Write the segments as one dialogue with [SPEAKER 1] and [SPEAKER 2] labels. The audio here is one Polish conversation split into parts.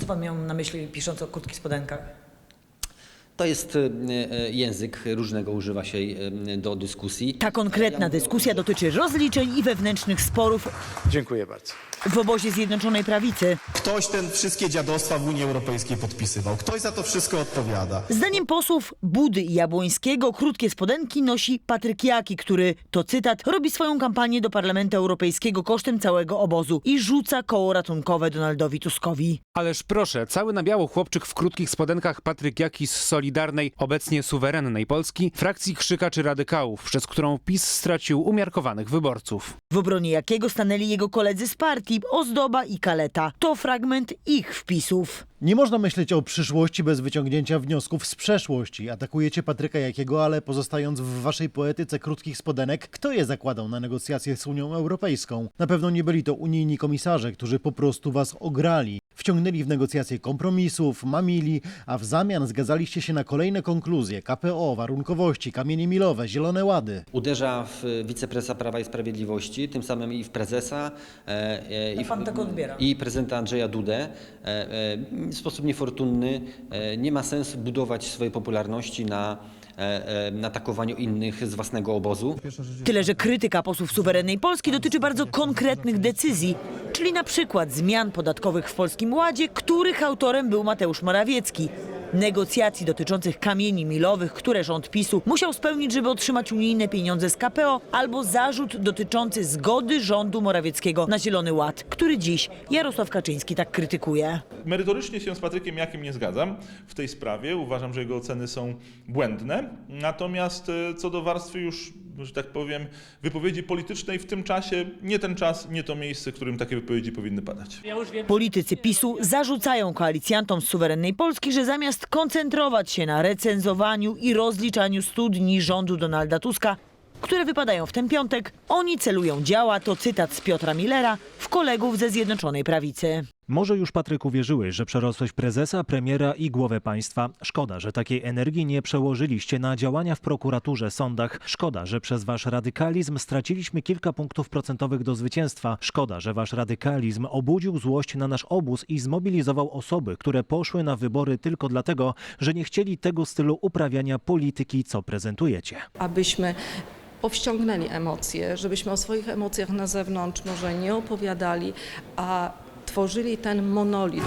[SPEAKER 1] co pan miał na myśli pisząc o krótkich spodenkach?
[SPEAKER 2] To jest e, e, język, różnego używa się e, do dyskusji.
[SPEAKER 1] Ta konkretna dyskusja dotyczy rozliczeń i wewnętrznych sporów
[SPEAKER 3] Dziękuję bardzo.
[SPEAKER 1] w obozie Zjednoczonej Prawicy.
[SPEAKER 4] Ktoś ten wszystkie dziadostwa w Unii Europejskiej podpisywał. Ktoś za to wszystko odpowiada.
[SPEAKER 1] Zdaniem posłów Budy i Jabłońskiego krótkie spodenki nosi Patryk Jaki, który, to cytat, robi swoją kampanię do Parlamentu Europejskiego kosztem całego obozu i rzuca koło ratunkowe Donaldowi Tuskowi.
[SPEAKER 5] Ależ proszę, cały na biało chłopczyk w krótkich spodenkach Patryk Jaki z Solidarnej, obecnie suwerennej Polski, frakcji krzykaczy radykałów, przez którą PiS stracił umiarkowanych wyborców.
[SPEAKER 1] W obronie jakiego stanęli jego koledzy z partii Ozdoba i Kaleta. To fragment ich wpisów.
[SPEAKER 6] Nie można myśleć o przyszłości bez wyciągnięcia wniosków z przeszłości. Atakujecie Patryka Jakiego, ale pozostając w waszej poetyce krótkich spodenek, kto je zakładał na negocjacje z Unią Europejską? Na pewno nie byli to unijni komisarze, którzy po prostu was ograli. Wciągnęli w negocjacje kompromisów, mamili, a w zamian zgadzaliście się na kolejne konkluzje KPO, warunkowości, kamienie milowe, zielone łady.
[SPEAKER 2] Uderza w wiceprezesa Prawa i Sprawiedliwości, tym samym i w prezesa, e, e, i, w,
[SPEAKER 1] pan tak odbiera?
[SPEAKER 2] i prezydenta Andrzeja Dudę. E, e, w sposób niefortunny. E, nie ma sensu budować swojej popularności na, e, e, na atakowaniu innych z własnego obozu.
[SPEAKER 1] Tyle, że krytyka posłów suwerennej Polski dotyczy bardzo konkretnych decyzji, czyli na przykład zmian podatkowych w Polskim Ładzie, których autorem był Mateusz Morawiecki. Negocjacji dotyczących kamieni milowych, które rząd PiSu musiał spełnić, żeby otrzymać unijne pieniądze z KPO, albo zarzut dotyczący zgody rządu Morawieckiego na Zielony Ład, który dziś Jarosław Kaczyński tak krytykuje.
[SPEAKER 7] Merytorycznie się z Patrykiem Jakim nie zgadzam w tej sprawie. Uważam, że jego oceny są błędne. Natomiast e, co do warstwy już, że tak powiem, wypowiedzi politycznej w tym czasie, nie ten czas, nie to miejsce, w którym takie wypowiedzi powinny padać.
[SPEAKER 1] Politycy PiSu zarzucają koalicjantom z suwerennej Polski, że zamiast koncentrować się na recenzowaniu i rozliczaniu studni rządu Donalda Tuska, które wypadają w ten piątek, oni celują działa, to cytat z Piotra Millera, kolegów ze Zjednoczonej Prawicy.
[SPEAKER 8] Może już Patryk uwierzyłeś, że przerosłeś prezesa, premiera i głowę państwa. Szkoda, że takiej energii nie przełożyliście na działania w prokuraturze, sądach. Szkoda, że przez wasz radykalizm straciliśmy kilka punktów procentowych do zwycięstwa. Szkoda, że wasz radykalizm obudził złość na nasz obóz i zmobilizował osoby, które poszły na wybory tylko dlatego, że nie chcieli tego stylu uprawiania polityki, co prezentujecie.
[SPEAKER 9] abyśmy powściągnęli emocje, żebyśmy o swoich emocjach na zewnątrz może nie opowiadali, a tworzyli ten monolit.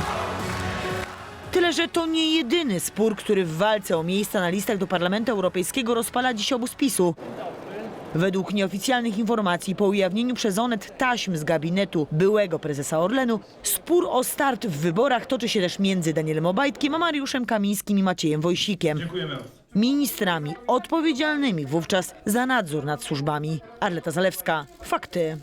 [SPEAKER 1] Tyle, że to nie jedyny spór, który w walce o miejsca na listach do Parlamentu Europejskiego rozpala dziś obóz PiSu. Według nieoficjalnych informacji po ujawnieniu przez Onet taśm z gabinetu byłego prezesa Orlenu, spór o start w wyborach toczy się też między Danielem Obajtkiem a Mariuszem Kamińskim i Maciejem Wojsikiem. Ministrami odpowiedzialnymi wówczas za nadzór nad służbami. Arleta Zalewska, fakty.